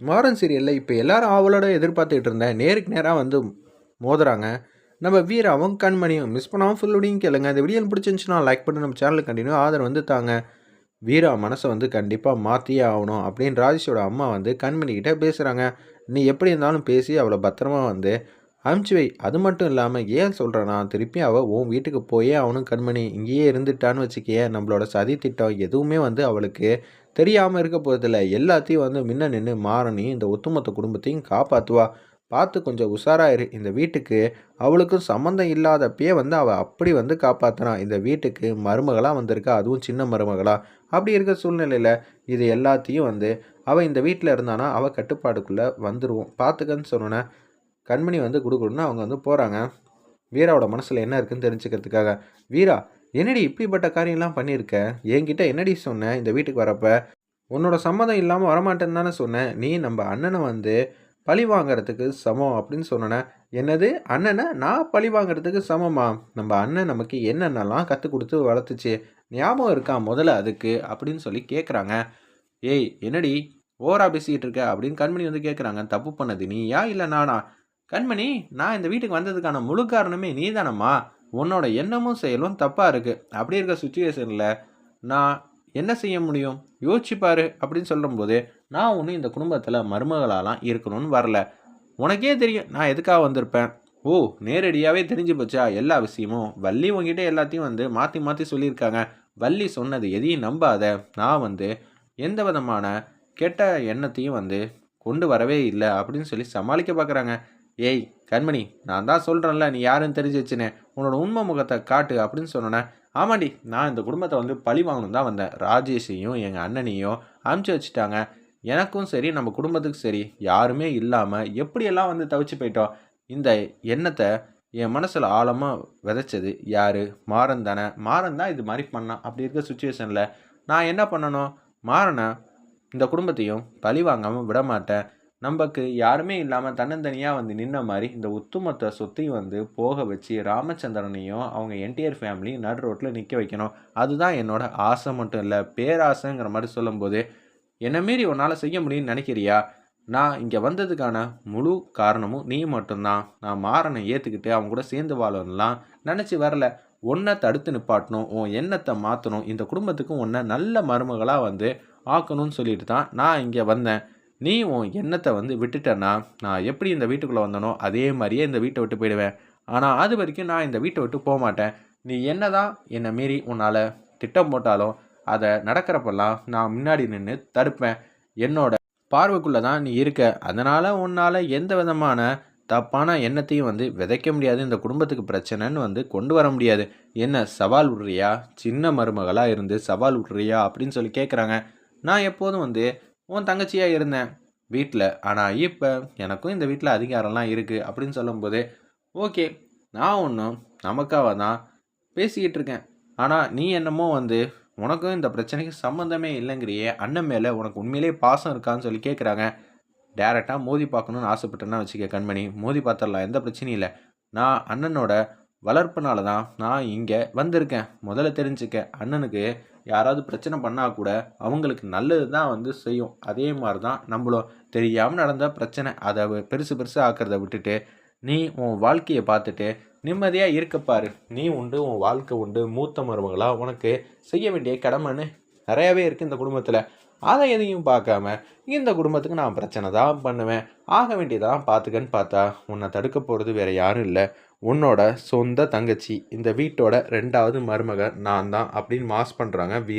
மாறன் சீரியலில் இப்போ எல்லாரும் அவளோட எதிர்பார்த்துக்கிட்டு இருந்தேன் நேருக்கு நேராக வந்து மோதுறாங்க. நம்ம வீர அவங்க கண்மணியும் மிஸ் பண்ணாமல் ஃபுல்லோடையும் கேளுங்க. இந்த வீடியோ பிடிச்சிருந்துச்சுன்னா லைக் பண்ணி நம்ம சேனலுக்கு கண்டினியூ ஆதரவு வந்து தாங்க. வீரா மனசை வந்து கண்டிப்பாக மாற்றியே ஆகணும் அப்படின்னு ராஜேஷோட அம்மா வந்து கண்மணிக்கிட்ட பேசுகிறாங்க நீ எப்படி இருந்தாலும் பேசி அவளை பத்திரமா வந்து அமுச்சு வை அது மட்டும் இல்லாமல் ஏன் சொல்கிறேன்னா திருப்பி அவள் உன் வீட்டுக்கு போயே அவனும் கண்மணி. இங்கேயே இருந்துட்டான்னு வச்சுக்கியே நம்மளோட சதி திட்டம் எதுவுமே வந்து அவளுக்கு தெரியாமல் இருக்க போகிறதில்ல எல்லாத்தையும் வந்து முன்ன நின்று மாறணி இந்த ஒட்டுமொத்த குடும்பத்தையும் காப்பாற்றுவா பார்த்து கொஞ்சம் உஷாராயிரு இந்த வீட்டுக்கு அவளுக்கும் சம்மந்தம் இல்லாதப்பயே வந்து அவள் அப்படி வந்து காப்பாற்றுறான் இந்த வீட்டுக்கு மருமகளாக வந்திருக்கா. அதுவும் சின்ன மருமகளாக அப்படி இருக்க சூழ்நிலையில் இது எல்லாத்தையும் வந்து அவள் இந்த வீட்டில் இருந்தானா அவள் கட்டுப்பாடுக்குள்ளே வந்துடுவோம் பார்த்துக்கன்னு சொன்னோன்னே கண்மணி வந்து கொடுக்கணுன்னு அவங்க வந்து போகிறாங்க வீராவோட மனசில் என்ன இருக்குன்னு தெரிஞ்சுக்கிறதுக்காக. வீரா என்னடி இப்படிப்பட்ட காரியம்லாம் பண்ணியிருக்க? என்கிட்ட என்னடி சொன்னேன் இந்த வீட்டுக்கு வரப்ப? உன்னோட சம்மதம் இல்லாமல் வரமாட்டேன்னு தானே சொன்னேன் நீ நம்ம அண்ணனை வந்து பழி வாங்குறதுக்கு சமம் அப்படின்னு சொன்னேன். என்னது? அண்ணனை? நான் பழி வாங்குறதுக்கு சமமா? நம்ம அண்ணன் நமக்கு என்னென்னலாம் கற்றுக் கொடுத்து வளர்த்துச்சு? ஞாபகம் இருக்கா முதல்ல அதுக்கு? அப்படின்னு சொல்லி கேட்குறாங்க ஏய் என்னடி? ஓரா பேசிக்கிட்டு இருக்க? அப்படின்னு கண்மணி வந்து கேட்குறாங்க தப்பு பண்ணது நீயா இல்லை நானா? கண்மணி நான் இந்த வீட்டுக்கு வந்ததுக்கான முழு காரணமே நீ தானம்மா உன்னோட எண்ணமும் செயலும் தப்பாக இருக்குது அப்படி இருக்க சுச்சுவேஷனில் நான் என்ன செய்ய முடியும்? யோசிச்சுப்பாரு அப்படின்னு சொல்லும்போது நான் ஒன்றும் இந்த குடும்பத்தில் மருமகளாலாம் இருக்கணும்னு வரல. உனக்கே தெரியும் நான் எதுக்காக வந்திருப்பேன்? ஓ நேரடியாகவே தெரிஞ்சு போச்சா எல்லா விஷயமும்? வள்ளி உங்ககிட்ட எல்லாத்தையும் வந்து மாற்றி மாற்றி சொல்லியிருக்காங்க. வள்ளி சொன்னது எதையும் நம்பாத நான் வந்து எந்த விதமான கெட்ட எண்ணத்தையும் வந்து கொண்டு வரவே இல்லை அப்படின்னு சொல்லி சமாளிக்க பார்க்குறாங்க ஏய் கண்மணி நான் தான் சொல்கிறேன்ல நீ யாருன்னு தெரிஞ்சு வச்சுனே. உன்னோட உண்மை முகத்தை காட்டு அப்படின்னு சொன்னோன்னே ஆமாண்டி நான் இந்த குடும்பத்தை வந்து பழி வாங்கணும் தான் வந்தேன். ராஜேஷையும் எங்கள் அண்ணனையும் அனுப்பிச்சி வச்சுட்டாங்க. எனக்கும் சரி நம்ம குடும்பத்துக்கும் சரி யாருமே இல்லாமல் எப்படியெல்லாம் வந்து தவிச்சு போயிட்டோம். இந்த எண்ணத்தை என் மனசில் ஆழமாக விதைச்சது யார்? மாறன் தானே. மாறன் தான் இது மாதிரி பண்ணான். அப்படி இருக்க சுச்சுவேஷனில் நான் என்ன பண்ணணும்? மாறனை இந்த குடும்பத்தையும் பழி வாங்காமல் விட மாட்டேன். நமக்கு யாருமே இல்லாமல் தன்னந்தனியாக வந்து நின்ன மாதிரி இந்த ஒத்துமொத்த சொத்தையும் வந்து போக வச்சு ராமச்சந்திரனையும் அவங்க என்டிஆர் ஃபேமிலி நடு ரோட்டில் நிற்க வைக்கணும். அதுதான் என்னோட ஆசை மட்டும் இல்லை பேராசைங்கிற மாதிரி சொல்லும்போது என்ன மீறி உன்னால் செய்ய முடியும்னு நினைக்கிறியா? நான் இங்கே வந்ததுக்கான முழு காரணமும் நீ மட்டும்தான். நான் மாறனை ஏற்றுக்கிட்டு அவங்க கூட சேர்ந்து வாழணும்லாம் நினச்சி வரல. ஒன்றை தடுத்து நிப்பாட்டணும். உன் எண்ணத்தை மாற்றணும் இந்த குடும்பத்துக்கும் ஒன்றை நல்ல மருமகளாக வந்து ஆக்கணும்னு சொல்லிட்டு தான் நான் இங்கே வந்தேன். நீ உன் எண்ணத்தை வந்து விட்டுட்டேன்னா நான் எப்படி இந்த வீட்டுக்குள்ளே வந்தனோ அதே மாதிரியே இந்த வீட்டை விட்டு போயிடுவேன். ஆனால் அது வரைக்கும் நான் இந்த வீட்டை விட்டு போக மாட்டேன். நீ என்ன தான் என்னை மீறி உன்னால் திட்டம் போட்டாலும் அதை நடக்கிறப்பெல்லாம் நான் முன்னாடி நின்று தடுப்பேன். என்னோட பார்வைக்குள்ளே தான் நீ இருக்க. அதனால் உன்னால் எந்த விதமான தப்பான எண்ணத்தையும் வந்து விதைக்க முடியாது. இந்த குடும்பத்துக்கு பிரச்சனைன்னு வந்து கொண்டு வர முடியாது. என்ன சவால் விட்றியா? சின்ன மருமகளாக இருந்து சவால் விட்றியா? அப்படின்னு சொல்லி கேட்குறாங்க நான் எப்போதும் வந்து உன் தங்கச்சியாக இருந்தேன். வீட்டில் ஆனால் இப்போ எனக்கும் இந்த வீட்டில் அதிகாரம்லாம் இருக்குது அப்படின்னு சொல்லும்போது ஓகே நான் ஒன்றும் நமக்காக தான் பேசிக்கிட்டு இருக்கேன். ஆனால் நீ என்னமோ வந்து உனக்கும் இந்த பிரச்சனைக்கு சம்மந்தமே இல்லைங்கிறியே. அண்ணன் மேலே உனக்கு உண்மையிலே பாசம் இருக்கான்னு சொல்லி கேட்குறாங்க டேரெக்டாக மோதி பார்க்கணுன்னு ஆசைப்பட்டேன்னா வச்சுக்க கண்மணி. மோதி பார்த்துடலாம். எந்த பிரச்சனையும் இல்லை. நான் அண்ணனோட வளர்ப்புனால தான் நான் இங்கே வந்திருக்கேன். முதல்ல தெரிஞ்சுக்க அண்ணனுக்கு யாராவது பிரச்சனை பண்ணால் கூட அவங்களுக்கு நல்லது தான் வந்து செய்யும். அதே மாதிரி தான் நம்மளும். தெரியாமல் நடந்த பிரச்சனை அதை பெருசு பெருசு ஆக்கிறத விட்டுட்டு நீ உன் வாழ்க்கையை பார்த்துட்டு நிம்மதியாக இருக்கப்பாரு நீ உண்டு உன் வாழ்க்கை உண்டு. மூத்த மருமகளாக உனக்கு செய்ய வேண்டிய கடமைன்னு நிறையாவே இருக்குது இந்த குடும்பத்தில். அதை எதையும் பார்க்காம இந்த குடும்பத்துக்கு நான் பிரச்சனை தான் பண்ணுவேன். ஆக வேண்டியதெல்லாம் பார்த்துக்கன்னு பார்த்தா உன்னை தடுக்க போகிறது வேறு யாரும் இல்லை. உன்னோட சொந்த தங்கச்சி இந்த வீட்டோட ரெண்டாவது மருமக நான் தான் அப்படின்னு மாஸ் பண்ணுறாங்க வீ